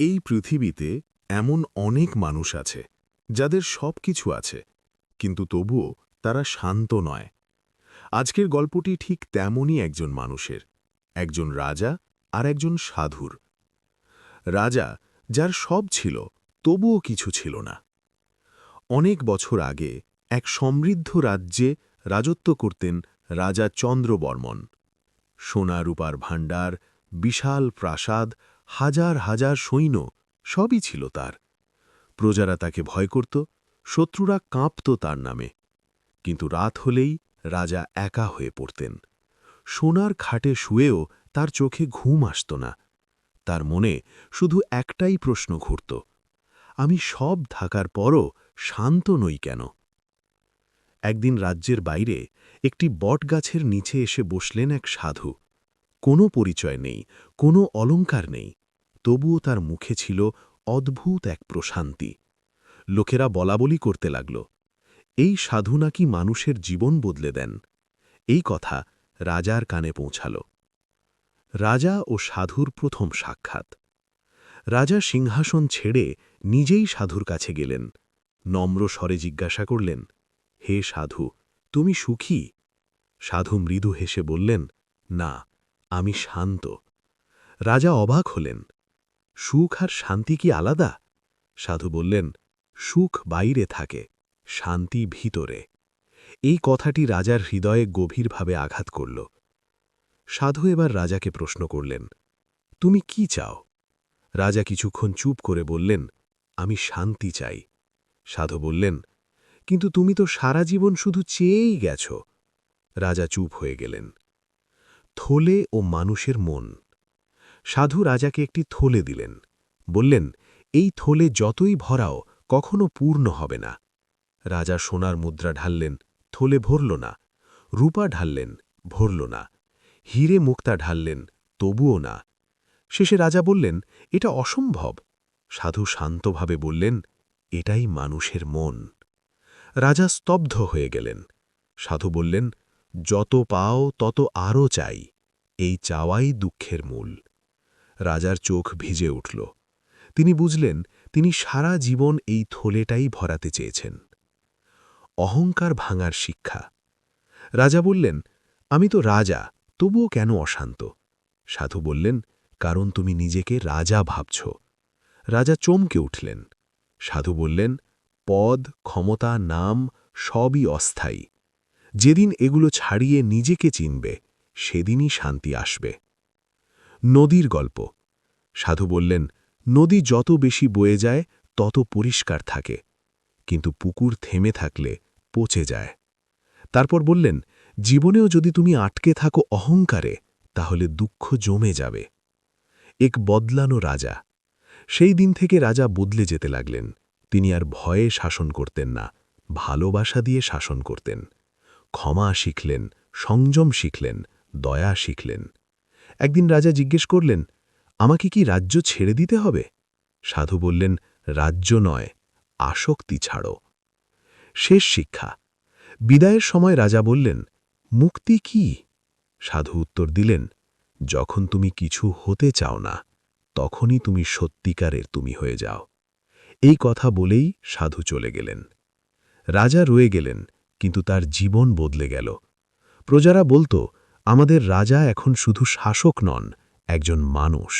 এই পৃথিবীতে এমন অনেক মানুষ আছে, যাদের সব কিছু আছে, কিন্তু তবুও তারা শান্ত নয়। আজকের গল্পটি ঠিক তেমনই একজন মানুষের, একজন রাজা আর একজন সাধুর। রাজা, যার সব ছিল, তবুও কিছু ছিল না। অনেক বছর আগে এক সমৃদ্ধ রাজ্যে রাজত্ব করতেন রাজা চন্দ্রবর্মন। সোনা রূপার ভাণ্ডার, বিশাল প্রাসাদ হাজার হাজার সৈন্য, সবই ছিল তার। প্রজারা তাকে ভয় করত, শত্রুরা কাঁপত তার নামে। কিন্তু রাত হলেই রাজা একা হয়ে পড়তেন। সোনার খাটে শুয়েও তার চোখে ঘুম আসত না। তার মনে শুধু একটাই প্রশ্ন ঘুরত, আমি সব থাকার পরও শান্ত নই কেন? একদিন রাজ্যের বাইরে একটি বটগাছের নিচে এসে বসলেন এক সাধু। কোনো পরিচয় নেই, কোনো অলঙ্কার নেই। তবুও তার মুখে ছিল অদ্ভুত এক প্রশান্তি। লোকেরা বলাবলি করতে লাগল, এই সাধু নাকি মানুষের জীবন বদলে দেন? এই কথা রাজার কানে পৌঁছাল। রাজা ও সাধুর প্রথম সাক্ষাৎ। রাজা সিংহাসন ছেড়ে নিজেই সাধুর কাছে গেলেন। নম্র স্বরে জিজ্ঞাসা করলেন, হে সাধু, তুমি সুখী? সাধু মৃদু হেসে বললেন, না, আমি শান্ত। রাজা অবাক হলেন সুখ আর শান্তি কি আলাদা? সাধু বললেন, সুখ বাইরে থাকে, শান্তি ভিতরে। এই কথাটি রাজার হৃদয়ে গভীরভাবে আঘাত করল। সাধু এবার রাজাকে প্রশ্ন করলেন, তুমি কি চাও? রাজা কিছুক্ষণ চুপ করে বললেন, আমি শান্তি চাই। সাধু বললেন, কিন্তু তুমি তো সারা জীবন শুধু চেয়েই গেছ। রাজা চুপ হয়ে গেলেন। থলে ও মানুষের মন সাধু রাজাকে একটি থলে দিলেন। বললেন, এই থলে যতই ভরাও, কখনো পূর্ণ হবে না। রাজা সোনার মুদ্রা ঢাললেন, থলে ভরল না, রূপা ঢাললেন, ভরল না, হিরে মুক্তা ঢাললেন, তবুও না। শেষে রাজা বললেন, এটা অসম্ভব। সাধু শান্তভাবে বললেন, এটাই মানুষের মন। রাজা স্তব্ধ হয়ে গেলেন। সাধু বললেন, যত পাও তত আরও চাই, এই চাওয়াই দুঃখের মূল। রাজার চোখ ভিজে উঠল। তিনি বুঝলেন, তিনি সারা জীবন এই থলেটাই ভরাতে চেয়েছেন। অহংকার ভাঙার শিক্ষা। রাজা বললেন, আমি তো রাজা, তবুও কেন অশান্ত? সাধু বললেন, কারণ তুমি নিজেকে রাজা ভাবছ। রাজা চমকে উঠলেন। সাধু বললেন, পদ, ক্ষমতা, নাম সবই অস্থায়ী। যেদিন এগুলো ছাড়িয়ে নিজেকে চিনবে, সেদিনই শান্তি আসবে। নদীর গল্প। সাধু বললেন, নদী যত বেশি বয়ে যায়, তত পরিষ্কার থাকে, কিন্তু পুকুর থেমে থাকলে পচে যায়। তারপর বললেন, জীবনেও যদি তুমি আটকে থাকো অহংকারে, তাহলে দুঃখ জমে যাবে। এক বদলানো রাজা। সেই দিন থেকে রাজা বদলে যেতে লাগলেন। তিনি আর ভয়ে শাসন করতেন না, ভালোবাসা দিয়ে শাসন করতেন। ক্ষমা শিখলেন, সংযম শিখলেন, দয়া শিখলেন। একদিন রাজা জিজ্ঞেস করলেন, আমাকে কি রাজ্য ছেড়ে দিতে হবে? সাধু বললেন, রাজ্য নয়, আসক্তি ছাড়ো। শেষ শিক্ষা। বিদায়ের সময় রাজা বললেন, মুক্তি কি? সাধু উত্তর দিলেন, যখন তুমি কিছু হতে চাও না, তখনই তুমি সত্যিকারের তুমি হয়ে যাও। এই কথা বলেই সাধু চলে গেলেন। রাজা রয়ে গেলেন, কিন্তু তার জীবন বদলে গেল। প্রজারা বলতো আমাদের রাজা এখন শুধু শাসক নন একজন মানুষ।